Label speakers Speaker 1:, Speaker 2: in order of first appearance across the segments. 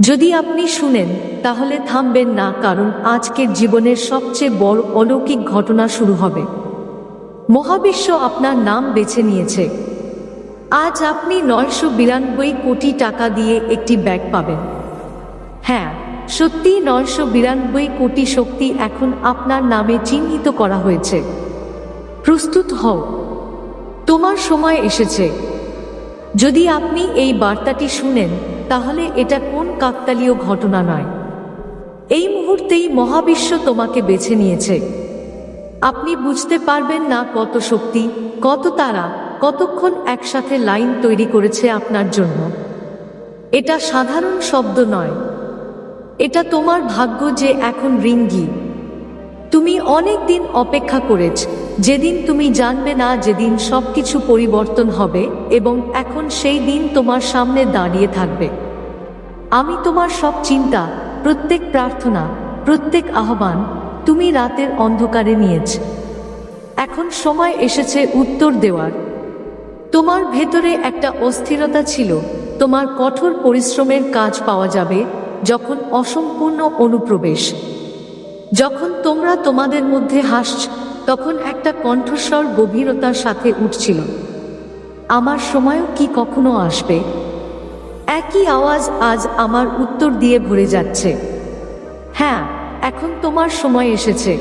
Speaker 1: যদি আপনি শুনেন, তাহলে থামবেন না, কারণ আজকের জীবনের সবচেয়ে বড় অলৌকিক ঘটনা শুরু হবে। মহাবিশ্ব আপনার নাম বেছে নিয়েছে। আজ আপনি নয়শো বিরানব্বই কোটি টাকা দিয়ে একটি ব্যাগ পাবেন। হ্যাঁ সত্যি নয়শো বিরানব্বই কোটি শক্তি এখন আপনার নামে চিহ্নিত করা হয়েছে। প্রস্তুত হও। তোমার সময় এসেছে। যদি আপনি এই বার্তাটি শুনেন তাহলে এটা কোন কাকতালীয় ঘটনা নয়। এই মুহূর্তেই মহাবিশ্ব তোমাকে বেছে নিয়েছে। আপনি বুঝতে পারবেন না কত শক্তি, কত তারা, কতক্ষণ একসাথে লাইন তৈরি করেছে আপনার জন্য। এটা সাধারণ শব্দ নয়। এটা তোমার ভাগ্য যে এখন রিঙ্গি। তুমি অনেক দিন অপেক্ষা করেছ। যেদিন তুমি জানবে না যেদিন সবকিছু পরিবর্তন হবে এবং এখন সেই দিন তোমার সামনে দাঁড়িয়ে থাকবে। আমি তোমার সব চিন্তা, প্রত্যেক প্রার্থনা, প্রত্যেক আহ্বান তুমি রাতের অন্ধকারে নিয়েছ। এখন সময় এসেছে উত্তর দেওয়ার। তোমার ভেতরে একটা অস্থিরতা ছিল। তোমার কঠোর পরিশ্রমের কাজ পাওয়া যাবে যখন অসম্পূর্ণ অনুপ্রবেশ। যখন তোমরা তোমাদের মধ্যে হাসছ, তখন একটা কণ্ঠস্বর গভীরতার সাথে উঠছিল। আমার সময়ও কি কখনো আসবে? একই আওয়াজ আজ আমার উত্তর দিয়ে ভরে যাচ্ছে। হ্যাঁ এখন তোমার সময় এসেছে।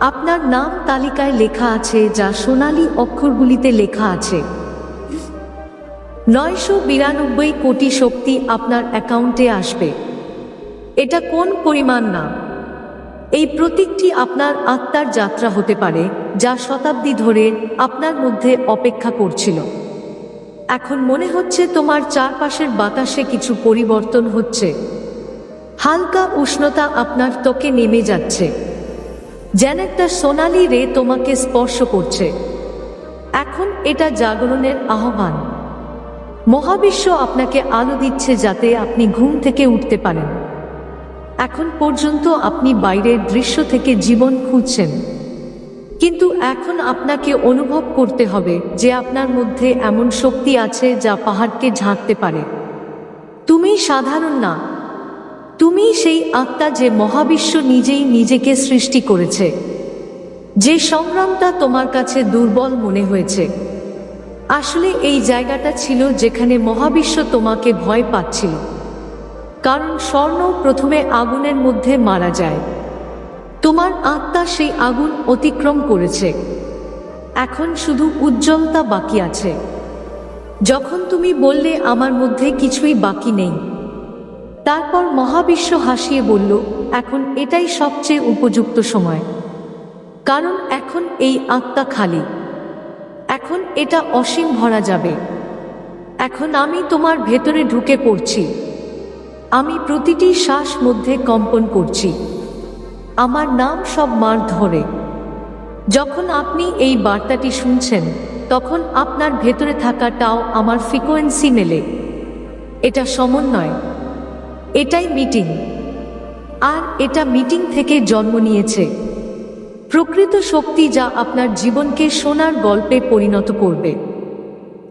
Speaker 1: আপনার নাম তালিকায় লেখা আছে, যা সোনালি অক্ষরগুলিতে লেখা আছে। নয়শো বিরানব্বই কোটি শক্তি আপনার অ্যাকাউন্টে আসবে। এটা কোন পরিমাণ না? এই প্রতীকটি আপনার আত্মার যাত্রা হতে পারে, যা শতাব্দী ধরে আপনার মধ্যে অপেক্ষা করছিল। এখন মনে হচ্ছে তোমার চারপাশের বাতাসে কিছু পরিবর্তন হচ্ছে। হালকা উষ্ণতা আপনার ত্বকে নেমে যাচ্ছে। যেন একটা সোনালি রে তোমাকে স্পর্শ করছে। এখন এটা জাগরণের আহ্বান। মহাবিশ্ব আপনাকে আলো দিচ্ছে যাতে আপনি ঘুম থেকে উঠতে পারেন। এখন পর্যন্ত আপনি বাইরের দৃশ্য থেকে জীবন খুঁজছেন। কিন্তু এখন আপনাকে অনুভব করতে হবে যে আপনার মধ্যে এমন শক্তি আছে যা পাহাড়কে ঝাঁকতে পারে। তুমি সাধারণ না। তুমি সেই আত্মা যে মহাবিশ্ব নিজেই নিজেকে সৃষ্টি করেছে। যে সংগ্রামটা তোমার কাছে দুর্বল মনে হয়েছে। আসলে এই জায়গাটা ছিল যেখানে মহাবিশ্ব তোমাকে ভয় পাচ্ছিল। কারণ স্বর্ণ প্রথমে আগুনের মধ্যে মারা যায়। তোমার আত্মা সেই আগুন অতিক্রম করেছে। এখন শুধু উজ্জ্বলতা বাকি আছে। যখন তুমি বললে, আমার মধ্যে কিছুই বাকি নেই। তারপর মহাবিশ্ব হাসিয়ে বলল, এখন এটাই সবচেয়ে উপযুক্ত সময়। কারণ এখন এই আত্মা খালি। এখন এটা অসীম ভরা যাবে। এখন আমি তোমার ভেতরে ঢুকে পড়ছি। আমি প্রতিটি শ্বাস মধ্যে কম্পন করছি। আমার নাম সব মার ধরে। যখন আপনি এই বার্তাটি শুনছেন, তখন আপনার ভেতরে থাকাটাও আমার ফ্রিকোয়েন্সি মেলে। এটা সমন্বয়। এটাই মিটিং। আর এটা মিটিং থেকে জন্ম নিয়েছে। প্রকৃত শক্তি যা আপনার জীবনকে সোনার গল্পে পরিণত করবে।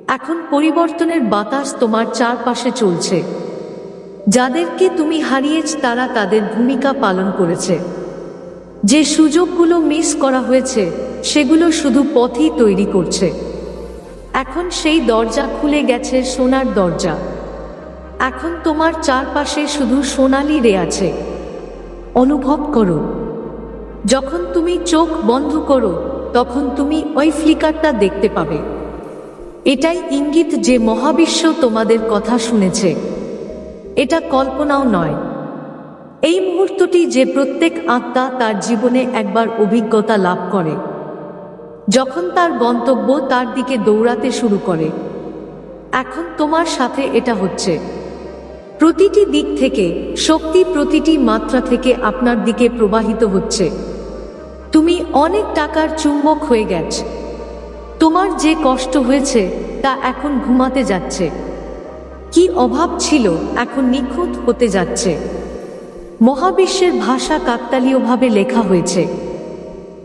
Speaker 1: এখন পরিবর্তনের বাতাস তোমার চারপাশে চলছে। যাদেরকে তুমি হারিয়েছ তারা তাদের ভূমিকা পালন করেছে। যে সুযোগগুলো মিস করা হয়েছে, সেগুলো শুধু পথই তৈরি করছে। এখন সেই দরজা খুলে গেছে সোনার দরজা। এখন তোমার চারপাশে শুধু সোনালি রে আছে। অনুভব করো। যখন তুমি চোখ বন্ধ করো, তখন তুমি ওই ফ্লিকারটা দেখতে পাবে। এটাই ইঙ্গিত যে মহাবিশ্ব তোমাদের কথা শুনেছে। এটা কল্পনাও নয়। এই মুহূর্তটি যে প্রত্যেক আত্মা তার জীবনে একবার অভিজ্ঞতা লাভ করে, যখন তার গন্তব্য তার দিকে দৌড়াতে শুরু করে। এখন তোমার সাথে এটা হচ্ছে। প্রতিটি দিক থেকে, শক্তি প্রতিটি মাত্রা থেকে আপনার দিকে প্রবাহিত হচ্ছে। তুমি অনেক টাকার চুম্বক হয়ে গেছ। তোমার যে কষ্ট হয়েছে, তা এখন ঘুমাতে যাচ্ছে। কি অভাব ছিল এখন নিখুঁত হতে যাচ্ছে। মহাবিশ্বের ভাষা কাকতালীয়ভাবে লেখা হয়েছে।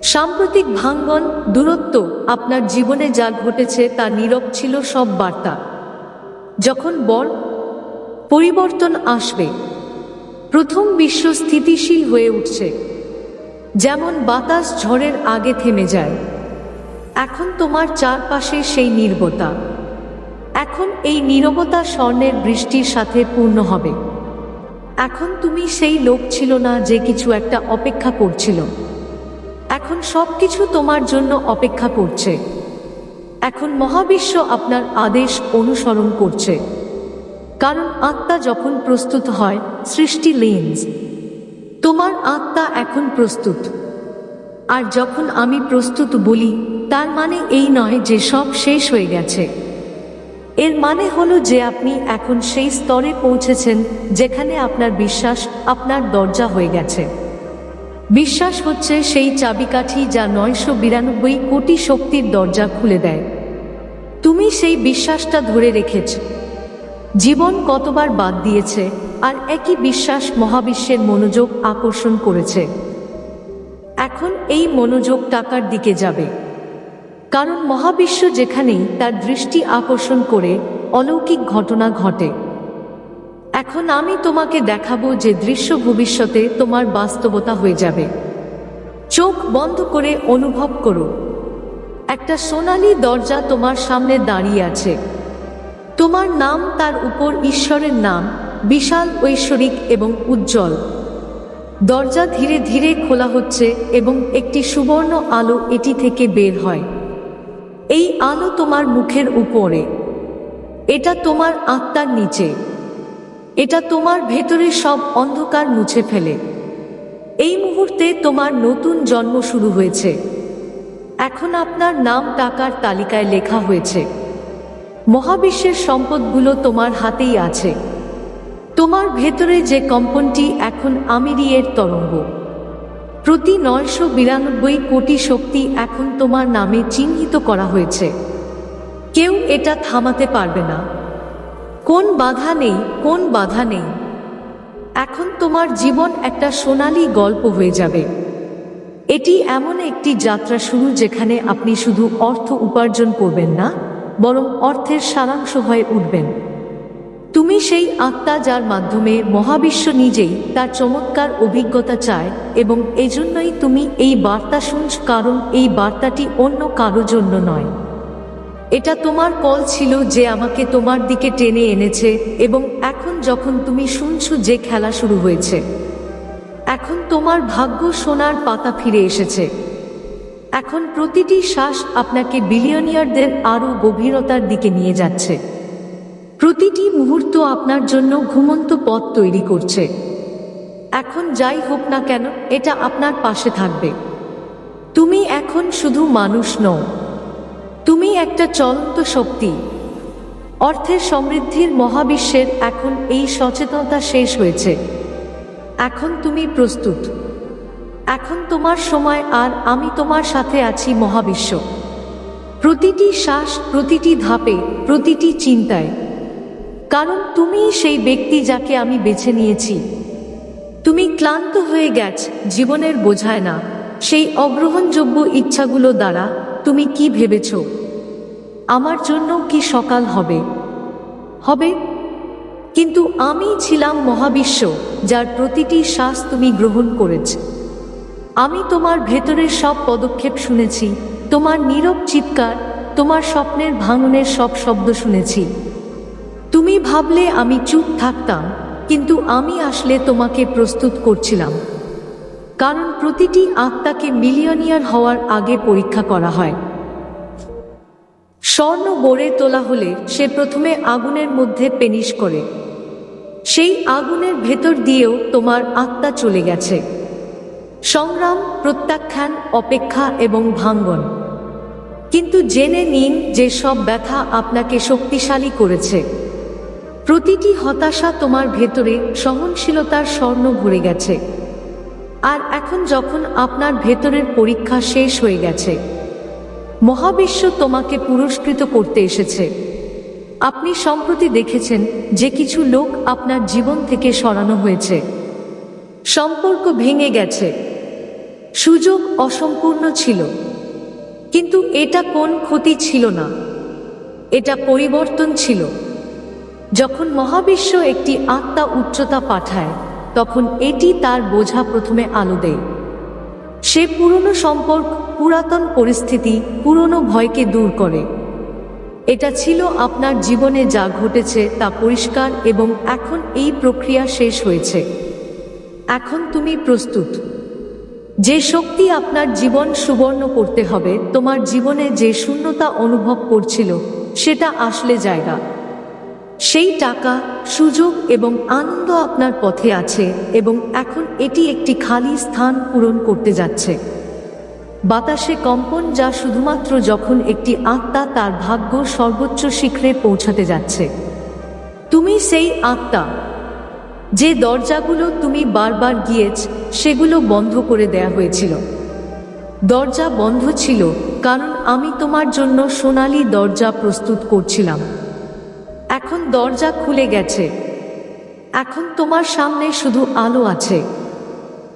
Speaker 1: সাম্প্রতিক ভাঙ্গন, দূরত্ব আপনার জীবনে যা ঘটেছে তা নীরব ছিল সব বার্তা। যখন বর পরিবর্তন আসবে, প্রথম বিশ্ব স্থিতিশীল হয়ে উঠছে। যেমন বাতাস ঝড়ের আগে থেমে যায়। এখন তোমার চারপাশে সেই নীরবতা। এখন এই নীরবতা স্বর্ণের বৃষ্টির সাথে পূর্ণ হবে। এখন তুমি সেই লোক ছিল না যে কিছু একটা অপেক্ষা করছিল। এখন সব কিছু তোমার জন্য অপেক্ষা করছে। এখন মহাবিশ্ব আপনার আদেশ অনুসরণ করছে। কারণ আত্মা যখন প্রস্তুত হয়, সৃষ্টি লেন্স তোমার আত্মা এখন প্রস্তুত। আর যখন আমি প্রস্তুত বলি, তার মানে এই নয় যে সব শেষ হয়ে গেছে। এর মানে হলো যে আপনি এখন সেই স্তরে পৌঁছেছেন যেখানে আপনার বিশ্বাস, আপনার দরজা হয়ে গেছে। বিশ্বাস হচ্ছে সেই চাবিকাঠি যা নয়শো বিরানব্বই কোটি শক্তির দরজা খুলে দেয়। তুমি সেই বিশ্বাসটা ধরে রেখেছ। জীবন কতবার বাদ দিয়েছে আর একই বিশ্বাস মহাবিশ্বের মনোযোগ আকর্ষণ করেছে। এখন এই মনোযোগ টাকার দিকে যাবে। কারণ মহাবিশ্ব যেখানেই তার দৃষ্টি আকর্ষণ করে, অলৌকিক ঘটনা ঘটে। এখন আমি তোমাকে দেখাবো যে দৃশ্য ভবিষ্যতে তোমার বাস্তবতা হয়ে যাবে। চোখ বন্ধ করে অনুভব করো। একটা সোনালি দরজা তোমার সামনে দাঁড়িয়ে আছে। তোমার নাম তার উপর ঈশ্বরের নাম, বিশাল, ঐশ্বরিক এবং উজ্জ্বল। দরজা ধীরে ধীরে খোলা হচ্ছে এবং একটি সুবর্ণ আলো এটি থেকে বের হয়। এই আলো তোমার মুখের উপরে। এটা তোমার আত্মার নিচে। এটা তোমার ভেতরে সব অন্ধকার মুছে ফেলে। এই মুহূর্তে তোমার নতুন জন্ম শুরু হয়েছে। এখন আপনার নাম টাকার তালিকায় লেখা হয়েছে। মহাবিশ্বের সম্পদগুলো তোমার হাতেই আছে। তোমার ভেতরে যে কম্পনটি এখন আমিরিয়ের তরঙ্গ। প্রতি নয়শো বিরানব্বই কোটি শক্তি এখন তোমার নামে চিহ্নিত করা হয়েছে। কেউ এটা থামাতে পারবে না। কোন বাধা নেই, কোন বাধা নেই। এখন তোমার জীবন একটা সোনালী গল্প হয়ে যাবে। এটি এমন একটি যাত্রা শুরু যেখানে আপনি শুধু অর্থ উপার্জন করবেন না, বরং অর্থের সারাংশ হয়ে উঠবেন। তুমি সেই আত্মা যার মাধ্যমে মহাবিশ্ব নিজেই তার চমৎকার অভিজ্ঞতা চায় এবং এজন্যই তুমি এই বার্তা শুনছ কারণ এই বার্তাটি অন্য কারও জন্য নয়। এটা তোমার কল ছিল যে আমাকে তোমার দিকে টেনে এনেছে এবং এখন যখন তুমি শুনছো যে খেলা শুরু হয়েছে, এখন তোমার ভাগ্য সোনার পাতা ফিরে এসেছে। এখন প্রতিটি শ্বাস আপনাকে বিলিয়নিয়ারদের আরও গভীরতার দিকে নিয়ে যাচ্ছে। প্রতিটি মুহূর্ত আপনার জন্য ঘুমন্ত পথ তৈরি করছে। এখন যাই হোক না কেন, এটা আপনার পাশে থাকবে। তুমি এখন শুধু মানুষ নও। তুমি একটা চলন্ত শক্তি। অর্থের সমৃদ্ধির মহাবিশ্বের এখন এই সচেতনতা শেষ হয়েছে। এখন তুমি প্রস্তুত। এখন তোমার সময় আর আমি তোমার সাথে আছি মহাবিশ্ব। প্রতিটি শ্বাস, প্রতিটি ধাপে, প্রতিটি চিন্তায়। কারণ তুমি সেই ব্যক্তি যাকে আমি বেছে নিয়েছি। তুমি ক্লান্ত হয়ে গেছ, জীবনের বোঝায় না। সেই অগ্রহণযোগ্য ইচ্ছাগুলো দ্বারা তুমি কি ভেবেছ? আমার জন্য কি সকাল হবে? হবে। কিন্তু আমি ছিলাম মহাবিশ্ব, যার প্রতিটি শ্বাস তুমি গ্রহণ করেছ। আমি তোমার ভেতরের সব পদক্ষেপ শুনেছি, তোমার নীরব চিৎকার, তোমার স্বপ্নের ভাঙনের সব শব্দ শুনেছি। তুমি ভাবলে আমি চুপ থাকতাম, কিন্তু আমি আসলে তোমাকে প্রস্তুত করছিলাম। কারণ প্রতিটি আত্মাকে মিলিয়নিয়ার হওয়ার আগে পরীক্ষা করা হয়। স্বর্ণ গড়ে তোলা হলে সে প্রথমে আগুনের মধ্যে পেনিশ করে। সেই আগুনের ভেতর দিয়েও তোমার আত্মা চলে গেছে। সংগ্রাম, প্রত্যাখ্যান, অপেক্ষা এবং ভাঙ্গন। কিন্তু জেনে নিন যে সব ব্যথা আপনাকে শক্তিশালী করেছে। প্রতিটি হতাশা তোমার ভেতরে সহনশীলতার স্বর্ণ ভরে গেছে। আর এখন যখন আপনার ভেতরের পরীক্ষা শেষ হয়ে গেছে, মহাবিশ্ব তোমাকে পুরস্কৃত করতে এসেছে। আপনি সম্প্রতি দেখেছেন যে কিছু লোক আপনার জীবন থেকে সরানো হয়েছে। সম্পর্ক ভেঙে গেছে। সুযোগ অসম্পূর্ণ ছিল। কিন্তু এটা কোন ক্ষতি ছিল না। এটা পরিবর্তন ছিল। যখন মহাবিশ্ব একটি আত্মা উচ্চতা পাঠায়, তখন এটি তার বোঝা প্রথমে আলো দেয়। সে পুরনো সম্পর্ক, পুরাতন পরিস্থিতি, পুরনো ভয়কে দূর করে। এটা ছিল আপনার জীবনে যা ঘটেছে তা পরিষ্কার এবং এখন এই প্রক্রিয়া শেষ হয়েছে। এখন তুমি প্রস্তুত। যে শক্তি আপনার জীবন সুবর্ণ করতে হবে, তোমার জীবনে যে শূন্যতা অনুভব করছিল, সেটা আসলে জায়গা। সেই টাকা, সুযোগ এবং আনন্দ আপনার পথে আছে এবং এখন এটি একটি খালি স্থান পূরণ করতে যাচ্ছে। বাতাসে কম্পন যা শুধুমাত্র যখন একটি আত্মা তার ভাগ্য সর্বোচ্চ শিখরে পৌঁছাতে যাচ্ছে। তুমি সেই আত্মা, যে দরজাগুলো তুমি বারবার গিয়েছ, সেগুলো বন্ধ করে দেয়া হয়েছিল। দরজা বন্ধ ছিল, কারণ আমি তোমার জন্য সোনালি দরজা প্রস্তুত করছিলাম। এখন দরজা খুলে গেছে। এখন তোমার সামনে শুধু আলো আছে।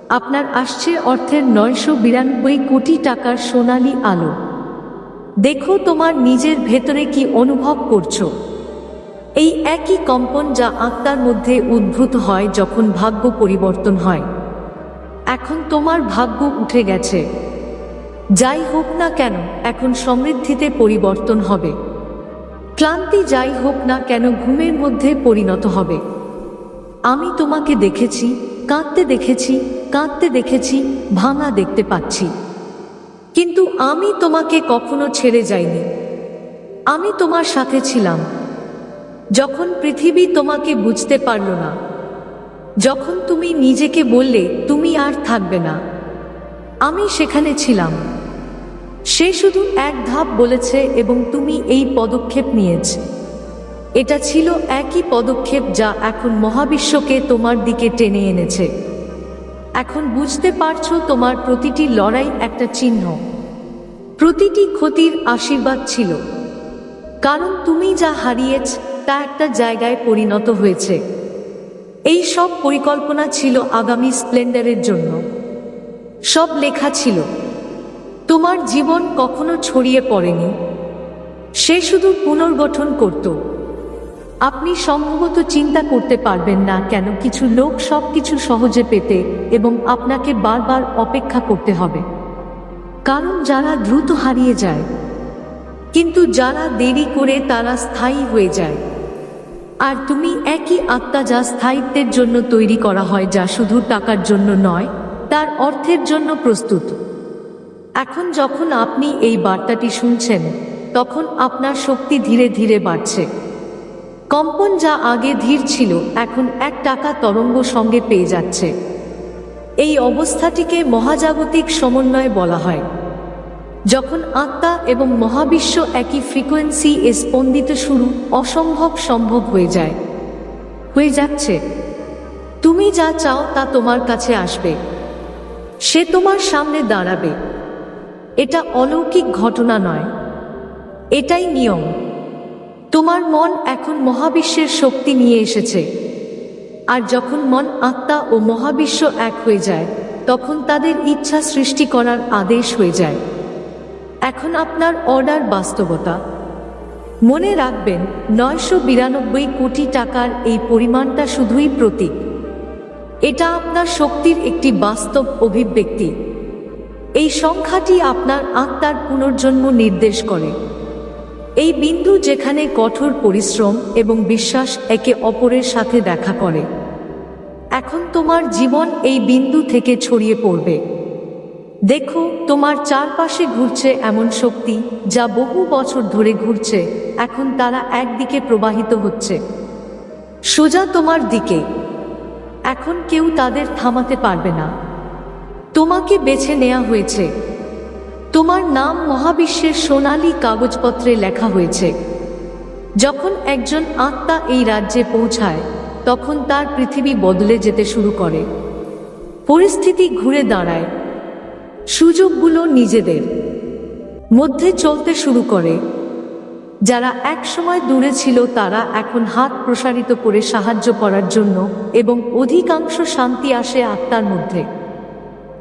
Speaker 1: আপনার আসছে অর্থের নয়শো বিরানব্বই কোটি টাকার সোনালি আলো। দেখো তোমার নিজের ভেতরে কি অনুভব করছ। এই একই কম্পন যা আত্মার মধ্যে উদ্ভূত হয় যখন ভাগ্য পরিবর্তন হয়। এখন তোমার ভাগ্য উঠে গেছে। যাই হোক না কেন, এখন সমৃদ্ধিতে পরিবর্তন হবে। ক্লান্তি যাই হোক না কেন ঘুমের মধ্যে পরিণত হবে। আমি তোমাকে দেখেছি, কাঁদতে দেখেছি কাঁদতে দেখেছি, ভাঙা দেখতে পাচ্ছি। কিন্তু আমি তোমাকে কখনো ছেড়ে যাইনি। আমি তোমার সাথে ছিলাম। যখন পৃথিবী তোমাকে বুঝতে পারল না, যখন তুমি নিজেকে বললে, তুমি আর থাকবে না। আমি সেখানে ছিলাম। সে শুধু এক ধাপ বলেছে এবং তুমি এই পদক্ষেপ নিয়েছ। এটা ছিল একই পদক্ষেপ যা এখন মহাবিশ্বকে তোমার দিকে টেনে এনেছে। এখন বুঝতে পারছ তোমার প্রতিটি লড়াই একটা চিহ্ন। প্রতিটি ক্ষতির আশীর্বাদ ছিল। কারণ তুমি যা হারিয়েছ, তা একটা জায়গায় পরিণত হয়েছে। এই সব পরিকল্পনা ছিল আগামী স্প্লেন্ডারের জন্য। সব লেখা ছিল। তোমার জীবন কখনো ছড়িয়ে পড়েনি। সে শুধু পুনর্গঠন করত। আপনি সম্ভবত চিন্তা করতে পারবেন না কেন কিছু লোক সব কিছু সহজে পেতে এবং আপনাকে বারবার অপেক্ষা করতে হবে। কারণ যারা দ্রুত হারিয়ে যায়, কিন্তু যারা দেরি করে তারা স্থায়ী হয়ে যায়। আর তুমি একই আত্মা যা স্থায়িত্বের জন্য তৈরি করা হয়, যা শুধু টাকার জন্য নয়, তার অর্থের জন্য প্রস্তুত। এখন যখন আপনি এই বার্তাটি শুনছেন, তখন আপনার শক্তি ধীরে ধীরে বাড়ছে। কম্পন যা আগে ধীর ছিল, এখন এক টাকা তরঙ্গ সঙ্গে পেয়ে যাচ্ছে। এই অবস্থাটিকে মহাজাগতিক সমন্বয় বলা হয়। যখন আত্মা এবং মহাবিশ্ব একই ফ্রিকোয়েন্সি এ স্পন্দিত শুরু, অসম্ভব সম্ভব হয়ে যায়। হয়ে যাচ্ছে। তুমি যা চাও তা তোমার কাছে আসবে। সে তোমার সামনে দাঁড়াবে। এটা অলৌকিক ঘটনা নয়। এটাই নিয়ম। তোমার মন এখন মহাবিশ্বের শক্তি নিয়ে এসেছে। আর যখন মন আত্মা ও মহাবিশ্ব এক হয়ে যায়, তখন তাদের ইচ্ছা সৃষ্টি করার আদেশ হয়ে যায়। এখন আপনার অর্ডার বাস্তবতা। মনে রাখবেন, নয়শো বিরানব্বই কোটি টাকার এই পরিমাণটা শুধুই প্রতীক। এটা আপনার শক্তির একটি বাস্তব অভিব্যক্তি। এই সংখ্যাটি আপনার আত্মার পুনর্জন্ম নির্দেশ করে। এই বিন্দু যেখানে কঠোর পরিশ্রম এবং বিশ্বাস একে অপরের সাথে দেখা করে। এখন তোমার জীবন এই বিন্দু থেকে ছড়িয়ে পড়বে। দেখো, তোমার চারপাশে ঘুরছে এমন শক্তি যা বহু বছর ধরে ঘুরছে, এখন তারা একদিকে প্রবাহিত হচ্ছে। সোজা তোমার দিকে। এখন কেউ তাদের থামাতে পারবে না। তোমাকে বেছে নেওয়া হয়েছে। তোমার নাম মহাবিশ্বের সোনালি কাগজপত্রে লেখা হয়েছে। যখন একজন আত্মা এই রাজ্যে পৌঁছায়, তখন তার পৃথিবী বদলে যেতে শুরু করে। পরিস্থিতি ঘুরে দাঁড়ায়। সুযোগগুলো নিজেদের মধ্যে চলতে শুরু করে। যারা একসময় দূরে ছিল, তারা এখন হাত প্রসারিত করে সাহায্য করার জন্য এবং অধিকাংশ শান্তি আসে আত্মার মধ্যে।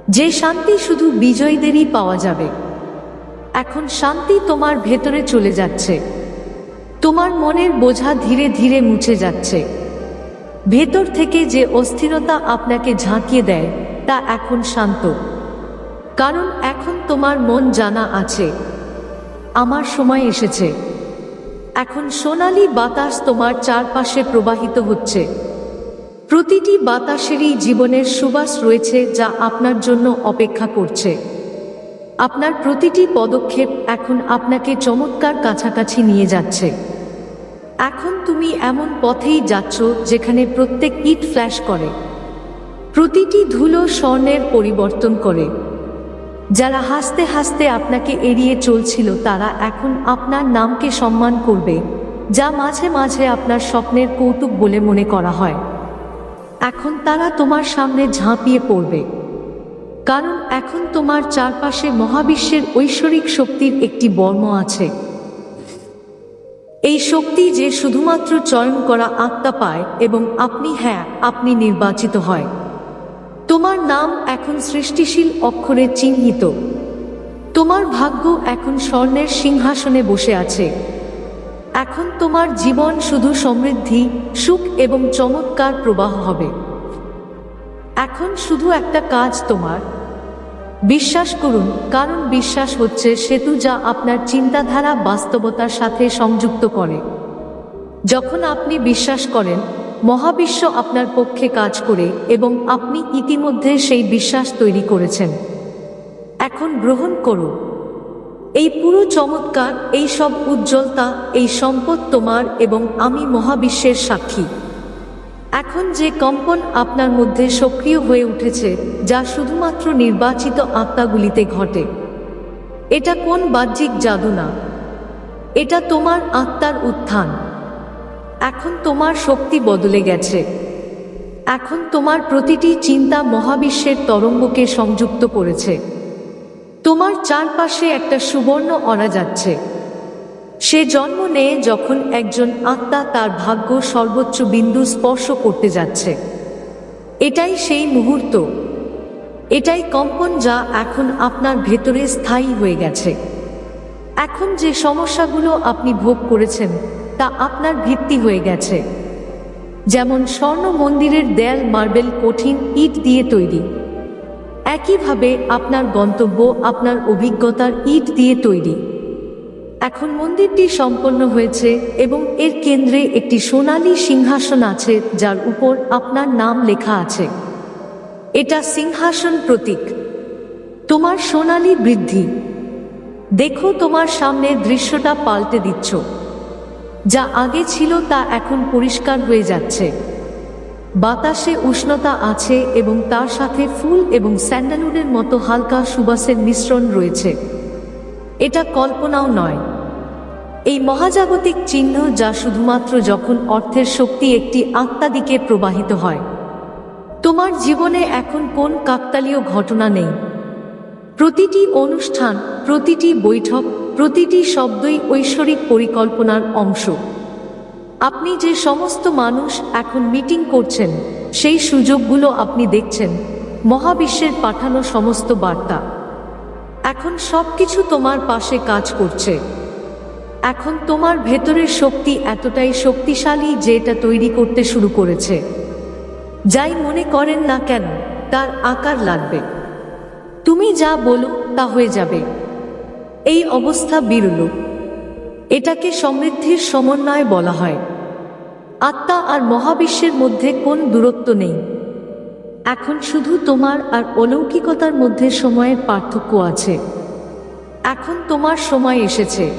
Speaker 1: যে শান্তি শুধু বিজয়ীদেরই পাওয়া যাবে। এখন শান্তি তোমার ভেতরে চলে যাচ্ছে। তোমার মনের বোঝা ধীরে ধীরে মুছে যাচ্ছে। ভেতর থেকে যে অস্থিরতা আপনাকে ঝাঁকিয়ে দেয়, তা এখন শান্ত। কারণ এখন তোমার মন জানা আছে। আমার সময় এসেছে। এখন সোনালি বাতাস তোমার চারপাশে প্রবাহিত হচ্ছে। প্রতিটি বাতাসেরই জীবনের সুবাস রয়েছে যা আপনার জন্য অপেক্ষা করছে। আপনার প্রতিটি পদক্ষেপ এখন আপনাকে চমৎকার কাছাকাছি নিয়ে যাচ্ছে। এখন তুমি এমন পথেই যাচ্ছ যেখানে প্রত্যেক ইট ফ্ল্যাশ করে। প্রতিটি ধুলো স্বর্ণের পরিবর্তন করে। যারা হাসতে হাসতে আপনাকে এড়িয়ে চলছিল, তারা এখন আপনার নামকে সম্মান করবে, যা মাঝে মাঝে আপনার স্বপ্নের কৌতুক বলে মনে করা হয়। এখন তারা তোমার সামনে ঝাঁপিয়ে পড়বে। কারণ এখন তোমার চারপাশে মহাবিশ্বের ঐশ্বরিক শক্তির একটি বর্ম আছে। এই শক্তি যে শুধুমাত্র চয়ন করা আত্মা পায় এবং আপনি হ্যাঁ আপনি নির্বাচিত হয়। তোমার নাম এখন সৃষ্টিশীল অক্ষরে চিহ্নিত। তোমার ভাগ্য এখন স্বর্ণের সিংহাসনে বসে আছে। এখন তোমার জীবন শুধু সমৃদ্ধি, সুখ এবং চমৎকার প্রবাহ হবে। এখন শুধু একটা কাজ তোমার। বিশ্বাস করুন, কারণ বিশ্বাস হচ্ছে সেতু যা আপনার চিন্তাধারা বাস্তবতার সাথে সংযুক্ত করে। যখন আপনি বিশ্বাস করেন, মহাবিশ্ব আপনার পক্ষে কাজ করে এবং আপনি ইতিমধ্যে সেই বিশ্বাস তৈরি করেছেন। এখন গ্রহণ করুন। এই পুরো চমৎকার, এই সব উজ্জ্বলতা, এই সম্পদ তোমার এবং আমি মহাবিশ্বের সাক্ষী। এখন যে কম্পন আপনার মধ্যে সক্রিয় হয়ে উঠেছে, যা শুধুমাত্র নির্বাচিত আত্মাগুলিতে ঘটে, এটা কোন বাহ্যিক জাদু না? এটা তোমার আত্মার উত্থান। এখন তোমার শক্তি বদলে গেছে। এখন তোমার প্রতিটি চিন্তা মহাবিশ্বের তরঙ্গকে সংযুক্ত করেছে। তোমার চারপাশে একটা সুবর্ণ অনা যাচ্ছে। সে জন্ম নেয় যখন একজন আত্মা তার ভাগ্য সর্বোচ্চ বিন্দু স্পর্শ করতে যাচ্ছে। এটাই সেই মুহূর্ত। এটাই কম্পন যা এখন আপনার ভেতরে স্থায়ী হয়ে গেছে। এখন যে সমস্যাগুলো আপনি ভোগ করেছেন, তা আপনার ভিত্তি হয়ে গেছে। যেমন স্বর্ণ মন্দিরের দেয়াল মার্বেল কঠিন ইট দিয়ে তৈরি। একইভাবে আপনার গন্তব্য, আপনার অভিজ্ঞতার ইট দিয়ে তৈরি। এখন মন্দিরটি সম্পন্ন হয়েছে এবং এর কেন্দ্রে একটি সোনালী সিংহাসন আছে যার উপর আপনার নাম লেখা আছে। এটা সিংহাসন প্রতীক। তোমার সোনালী বৃদ্ধি। দেখো তোমার সামনের দৃশ্যটা পাল্টে দিচ্ছ। যা আগে ছিল তা এখন পরিষ্কার হয়ে যাচ্ছে। বাতাসে উষ্ণতা আছে এবং তার সাথে ফুল এবং স্যান্ডালউডের মতো হালকা সুবাসের মিশ্রণ রয়েছে। এটা কল্পনাও নয়। এই মহাজাগতিক চিহ্ন যা শুধুমাত্র যখন অর্থের শক্তি একটি আত্মা দিকে প্রবাহিত হয়। তোমার জীবনে এখন কোন কাকতালীয় ঘটনা নেই। প্রতিটি অনুষ্ঠান, প্রতিটি বৈঠক, প্রতিটি শব্দই ঐশ্বরিক পরিকল্পনার অংশ। আপনি যে সমস্ত মানুষ এখন মিটিং করছেন, সেই সুযোগগুলো আপনি দেখছেন। মহাবিশ্বের পাঠানো সমস্ত বার্তা। এখন সব কিছু তোমার পাশে কাজ করছে। এখন তোমার ভেতরের শক্তি এতটাই শক্তিশালী যে এটা তৈরি করতে শুরু করেছে। যাই মনে করেন না কেন, তার আকার লাগবে। তুমি যা বলো তা হয়ে যাবে। এই অবস্থা বিরল। এটাকে সমৃদ্ধির সমন্বয় বলা হয়। আত্মা আর মহাবিশ্বের মধ্যে কোন দূরত্ব নেই? এখন শুধু তোমার আর অলৌকিকতার মধ্যে সময়ের পার্থক্য আছে। এখন তোমার সময় এসেছে।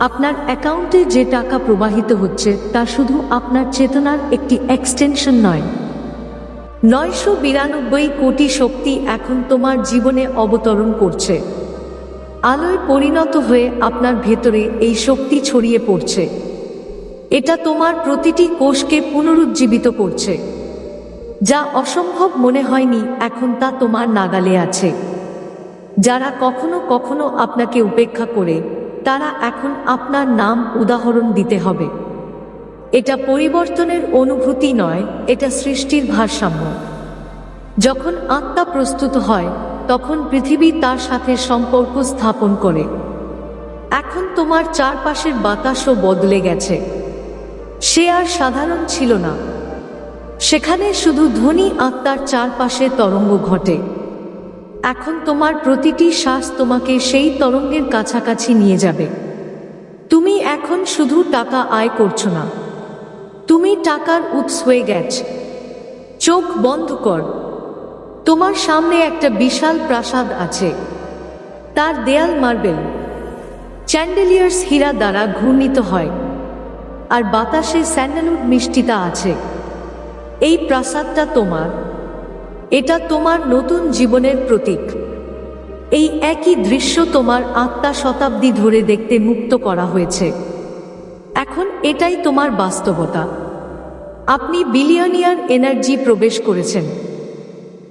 Speaker 1: আপনার অ্যাকাউন্টে যে টাকা প্রবাহিত হচ্ছে, তা শুধু আপনার চেতনার একটি এক্সটেনশন নয়। নয়শো বিরানব্বই কোটি শক্তি এখন তোমার জীবনে অবতরণ করছে। আলোয় পরিণত হয়ে আপনার ভেতরে এই শক্তি ছড়িয়ে পড়ছে। এটা তোমার প্রতিটি কোষকে পুনরুজ্জীবিত করছে। যা অসম্ভব মনে হয়নি, এখন তা তোমার নাগালে আছে। যারা কখনো কখনো আপনাকে উপেক্ষা করে, তারা এখন আপনার নাম উদাহরণ দিতে হবে। এটা পরিবর্তনের অনুভূতি নয়, এটা সৃষ্টির ভারসাম্য। যখন আত্মা প্রস্তুত হয় তখন পৃথিবী তার সাথে সম্পর্ক স্থাপন করে। এখন তোমার চারপাশের বাতাসও বদলে গেছে। সে আর সাধারণ ছিল না। সেখানে শুধু ধনী আত্মার চারপাশে তরঙ্গ ঘটে। এখন তোমার প্রতিটি শ্বাস তোমাকে সেই তরঙ্গের কাছাকাছি নিয়ে যাবে। তুমি এখন শুধু টাকা আয় করছ না। তুমি টাকার উৎস হয়ে গেছ। চোখ বন্ধ কর। তোমার সামনে একটা বিশাল প্রাসাদ আছে। তার দেয়াল মার্বেল। চ্যান্ডেলিয়ার্স হীরা দ্বারা ঘূর্ণিত হয়। আর বাতাসে স্যান্ডালউড মিষ্টিতা আছে। এই প্রাসাদটা তোমার। এটা তোমার নতুন জীবনের প্রতীক। এই একই দৃশ্য তোমার আত্মা শতাব্দী ধরে দেখতে মুক্ত করা হয়েছে। এখন এটাই তোমার বাস্তবতা। আপনি বিলিয়নিয়ার এনার্জি প্রবেশ করেছেন।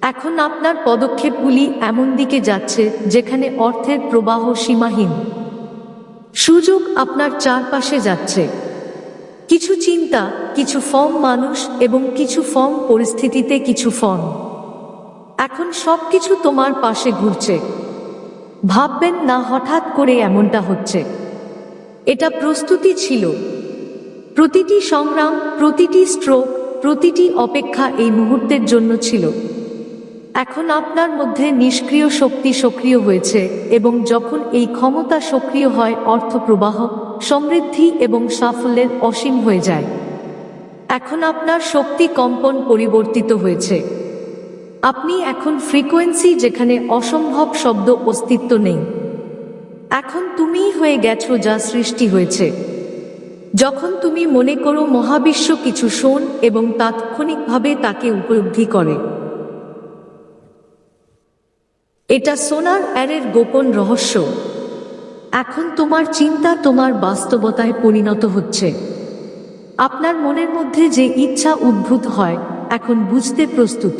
Speaker 1: এখন আপনার পদক্ষেপগুলি এমন দিকে যাচ্ছে যেখানে অর্থের প্রবাহ সীমাহীন। সুযোগ আপনার চারপাশে যাচ্ছে। কিছু চিন্তা, কিছু ফর্ম মানুষ এবং কিছু ফর্ম পরিস্থিতিতে কিছু ফর্ম। এখন সব কিছু তোমার পাশে ঘুরছে। ভাববেন না হঠাৎ করে এমনটা হচ্ছে। এটা প্রস্তুতি ছিল। প্রতিটি সংগ্রাম, প্রতিটি স্ট্রোক প্রতিটি অপেক্ষা এই মুহূর্তের জন্য ছিল। এখন আপনার মধ্যে নিষ্ক্রিয় শক্তি সক্রিয় হয়েছে এবং যখন এই ক্ষমতা সক্রিয় হয় অর্থ প্রবাহ সমৃদ্ধি এবং সাফল্যের অসীম হয়ে যায়। এখন আপনার শক্তি কম্পন পরিবর্তিত হয়েছে। আপনি এখন ফ্রিকোয়েন্সি যেখানে অসম্ভব শব্দ অস্তিত্ব নেই। এখন তুমিই হয়ে গেছো যা সৃষ্টি হয়েছে। যখন তুমি মনে করো মহাবিশ্ব কিছু শোন এবং তাৎক্ষণিকভাবে তাকে উপলব্ধি করে। এটা সোনার অ্যারের গোপন রহস্য। এখন তোমার চিন্তা তোমার বাস্তবতায় পরিণত হচ্ছে। আপনার মনের মধ্যে যে ইচ্ছা উদ্ভূত হয়, এখন বুঝতে প্রস্তুত।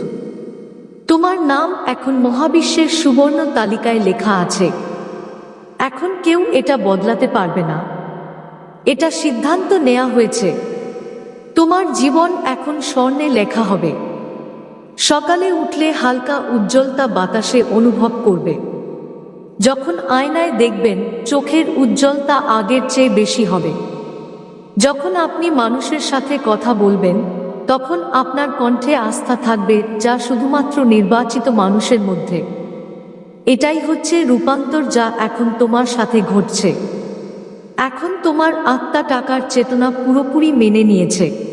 Speaker 1: তোমার নাম এখন মহাবিশ্বের সুবর্ণ তালিকায় লেখা আছে। এখন কেউ এটা বদলাতে পারবে না। এটা সিদ্ধান্ত নেওয়া হয়েছে। তোমার জীবন এখন স্বর্ণে লেখা হবে। সকালে উঠলে হালকা উজ্জ্বলতা বাতাসে অনুভব করবে। যখন আয়নায় দেখবেন চোখের উজ্জ্বলতা আগের চেয়ে বেশি হবে। যখন আপনি মানুষের সাথে কথা বলবেন, তখন আপনার কণ্ঠে আস্থা থাকবে যা শুধুমাত্র নির্বাচিত মানুষের মধ্যে। এটাই হচ্ছে রূপান্তর যা এখন তোমার সাথে ঘটছে। এখন তোমার আত্মা টাকার চেতনা পুরোপুরি মেনে নিয়েছে।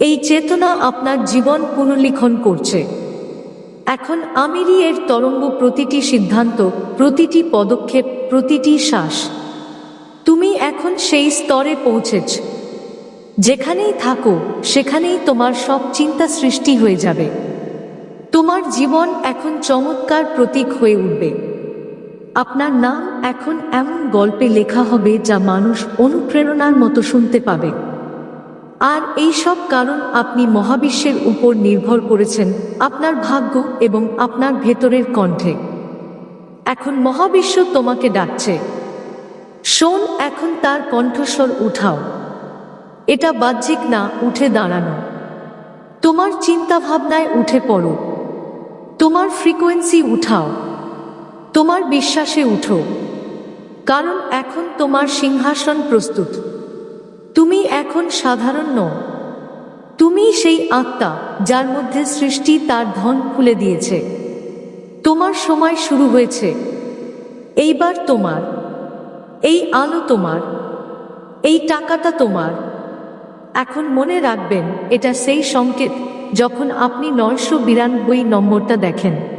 Speaker 1: এই চেতনা আপনার জীবন পুনর্লিখন করছে। এখন আমিরি এর তরঙ্গ প্রতিটি সিদ্ধান্ত, প্রতিটি পদক্ষেপ, প্রতিটি শ্বাস। তুমি এখন সেই স্তরে পৌঁছেছ। যেখানেই থাকো, সেখানেই তোমার সব চিন্তা সৃষ্টি হয়ে যাবে। তোমার জীবন এখন চমৎকার প্রতীক হয়ে উঠবে। আপনার নাম এখন এমন গল্পে লেখা হবে যা মানুষ অনুপ্রেরণার মতো শুনতে পাবে। আর এই সব কারণ আপনি মহাবিশ্বের উপর নির্ভর করেছেন আপনার ভাগ্য এবং আপনার ভেতরের কণ্ঠে। এখন মহাবিশ্ব তোমাকে ডাকছে। শোন, এখন তার কণ্ঠস্বর উঠাও। এটা বাহ্যিক না, উঠে দাঁড়ানো। তোমার চিন্তা ভাবনায় উঠে পড়ো। তোমার ফ্রিকোয়েন্সি উঠাও। তোমার বিশ্বাসে উঠো। কারণ এখন তোমার সিংহাসন প্রস্তুত। তুমি এখন সাধারণ নও। তুমি সেই আত্মা যার মধ্যে সৃষ্টি তার ধন খুলে দিয়েছে। তোমার সময় শুরু হয়েছে। এইবার তোমার। এই আলো তোমার। এই টাকাটা তোমার। এখন মনে রাখবেন, এটা সেই সংকেত যখন আপনি নয়শো বিরানব্বই নম্বরটা দেখেন।